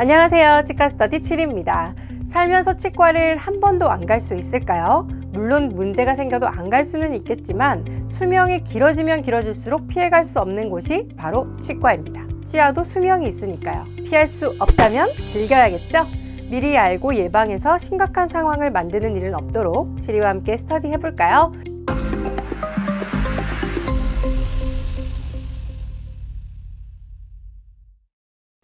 안녕하세요. 치과 스터디 7입니다. 살면서 치과를 한 번도 안 갈 수 있을까요? 물론 문제가 생겨도 안 갈 수는 있겠지만 수명이 길어지면 길어질수록 피해갈 수 없는 곳이 바로 치과입니다. 치아도 수명이 있으니까요. 피할 수 없다면 즐겨야겠죠? 미리 알고 예방해서 심각한 상황을 만드는 일은 없도록 치리와 함께 스터디 해볼까요?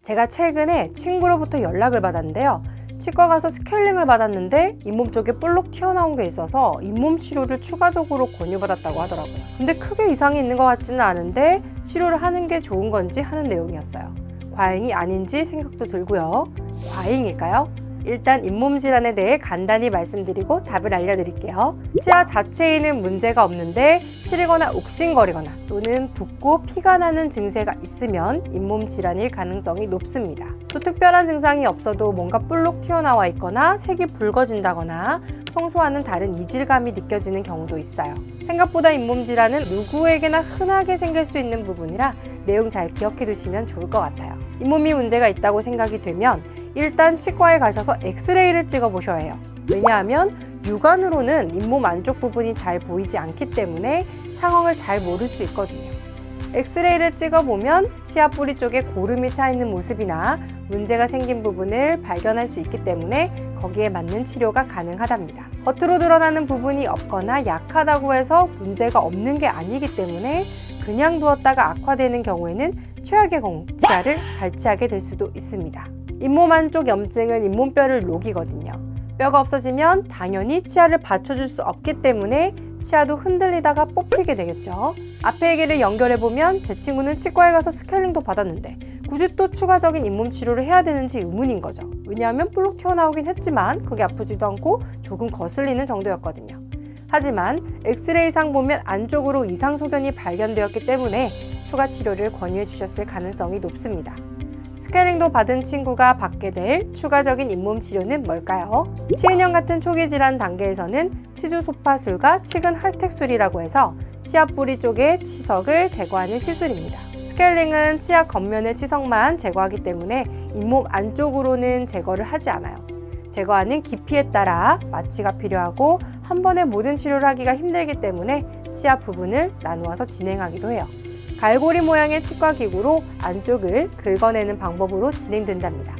제가 최근에 친구로부터 연락을 받았는데요. 치과 가서 스케일링을 받았는데 잇몸 쪽에 볼록 튀어나온 게 있어서 잇몸 치료를 추가적으로 권유받았다고 하더라고요. 근데 크게 이상이 있는 것 같지는 않은데 치료를 하는 게 좋은 건지 하는 내용이었어요. 과잉이 아닌지 생각도 들고요. 과잉일까요? 일단 잇몸 질환에 대해 간단히 말씀드리고 답을 알려드릴게요. 치아 자체에는 문제가 없는데 시리거나 욱신거리거나 또는 붓고 피가 나는 증세가 있으면 잇몸 질환일 가능성이 높습니다. 또 특별한 증상이 없어도 뭔가 볼록 튀어나와 있거나 색이 붉어진다거나 평소와는 다른 이질감이 느껴지는 경우도 있어요. 생각보다 잇몸 질환은 누구에게나 흔하게 생길 수 있는 부분이라 내용 잘 기억해 두시면 좋을 것 같아요. 잇몸이 문제가 있다고 생각이 되면 일단 치과에 가셔서 엑스레이를 찍어 보셔야 해요. 왜냐하면 육안으로는 잇몸 안쪽 부분이 잘 보이지 않기 때문에 상황을 잘 모를 수 있거든요. 엑스레이를 찍어보면 치아 뿌리 쪽에 고름이 차 있는 모습이나 문제가 생긴 부분을 발견할 수 있기 때문에 거기에 맞는 치료가 가능하답니다. 겉으로 드러나는 부분이 없거나 약하다고 해서 문제가 없는 게 아니기 때문에 그냥 두었다가 악화되는 경우에는 최악의 경우 치아를 발치하게 될 수도 있습니다. 잇몸 안쪽 염증은 잇몸뼈를 녹이거든요. 뼈가 없어지면 당연히 치아를 받쳐줄 수 없기 때문에 치아도 흔들리다가 뽑히게 되겠죠. 앞에 얘기를 연결해 보면 제 친구는 치과에 가서 스케일링도 받았는데 굳이 또 추가적인 잇몸 치료를 해야 되는지 의문인 거죠. 왜냐하면 볼록 튀어나오긴 했지만 그게 아프지도 않고 조금 거슬리는 정도였거든요. 하지만 엑스레이상 보면 안쪽으로 이상 소견이 발견되었기 때문에 추가 치료를 권유해 주셨을 가능성이 높습니다. 스케일링도 받은 친구가 받게 될 추가적인 잇몸 치료는 뭘까요? 치은형 같은 초기 질환 단계에서는 치주 소파술과 치근 할택술이라고 해서 치아 뿌리 쪽의 치석을 제거하는 시술입니다. 스케일링은 치아 겉면의 치석만 제거하기 때문에 잇몸 안쪽으로는 제거를 하지 않아요. 제거하는 깊이에 따라 마취가 필요하고 한 번에 모든 치료를 하기가 힘들기 때문에 치아 부분을 나누어서 진행하기도 해요. 갈고리 모양의 치과 기구로 안쪽을 긁어내는 방법으로 진행된답니다.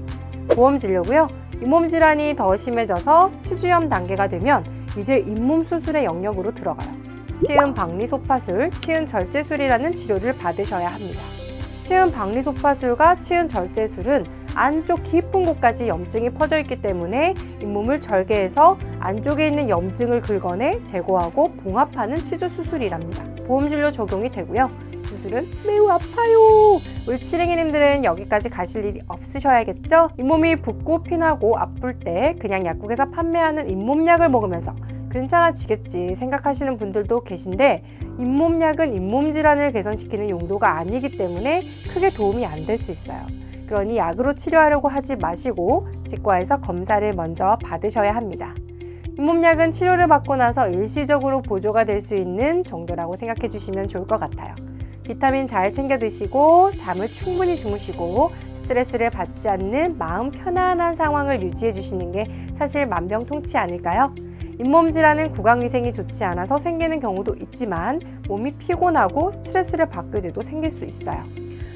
보험 진료고요. 잇몸 질환이 더 심해져서 치주염 단계가 되면 이제 잇몸 수술의 영역으로 들어가요. 치은 박리 소파술, 치은 절제술이라는 치료를 받으셔야 합니다. 치은 박리 소파술과 치은 절제술은 안쪽 깊은 곳까지 염증이 퍼져 있기 때문에 잇몸을 절개해서 안쪽에 있는 염증을 긁어내 제거하고 봉합하는 치주 수술이랍니다. 보험 진료 적용이 되고요. 수술은 매우 아파요. 우리 칠행이님들은 여기까지 가실 일이 없으셔야겠죠? 잇몸이 붓고 피나고 아플 때 그냥 약국에서 판매하는 잇몸약을 먹으면서 괜찮아지겠지 생각하시는 분들도 계신데 잇몸약은 잇몸 질환을 개선시키는 용도가 아니기 때문에 크게 도움이 안 될 수 있어요. 그러니 약으로 치료하려고 하지 마시고 치과에서 검사를 먼저 받으셔야 합니다. 잇몸약은 치료를 받고 나서 일시적으로 보조가 될 수 있는 정도라고 생각해 주시면 좋을 것 같아요. 비타민 잘 챙겨 드시고 잠을 충분히 주무시고 스트레스를 받지 않는 마음 편안한 상황을 유지해 주시는 게 사실 만병통치 아닐까요? 잇몸 질환은 구강 위생이 좋지 않아서 생기는 경우도 있지만 몸이 피곤하고 스트레스를 받게 돼도 생길 수 있어요.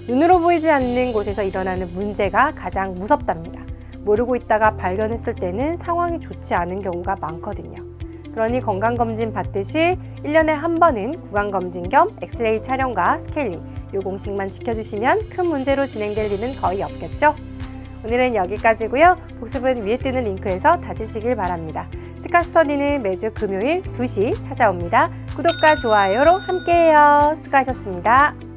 눈으로 보이지 않는 곳에서 일어나는 문제가 가장 무섭답니다. 모르고 있다가 발견했을 때는 상황이 좋지 않은 경우가 많거든요. 그러니 건강검진 받듯이 1년에 한 번은 구강검진 겸 엑스레이 촬영과 스케일링 요 공식만 지켜주시면 큰 문제로 진행될 일은 거의 없겠죠? 오늘은 여기까지고요. 복습은 위에 뜨는 링크에서 다지시길 바랍니다. 치과 스터디는 매주 금요일 2시 찾아옵니다. 구독과 좋아요로 함께해요. 수고하셨습니다.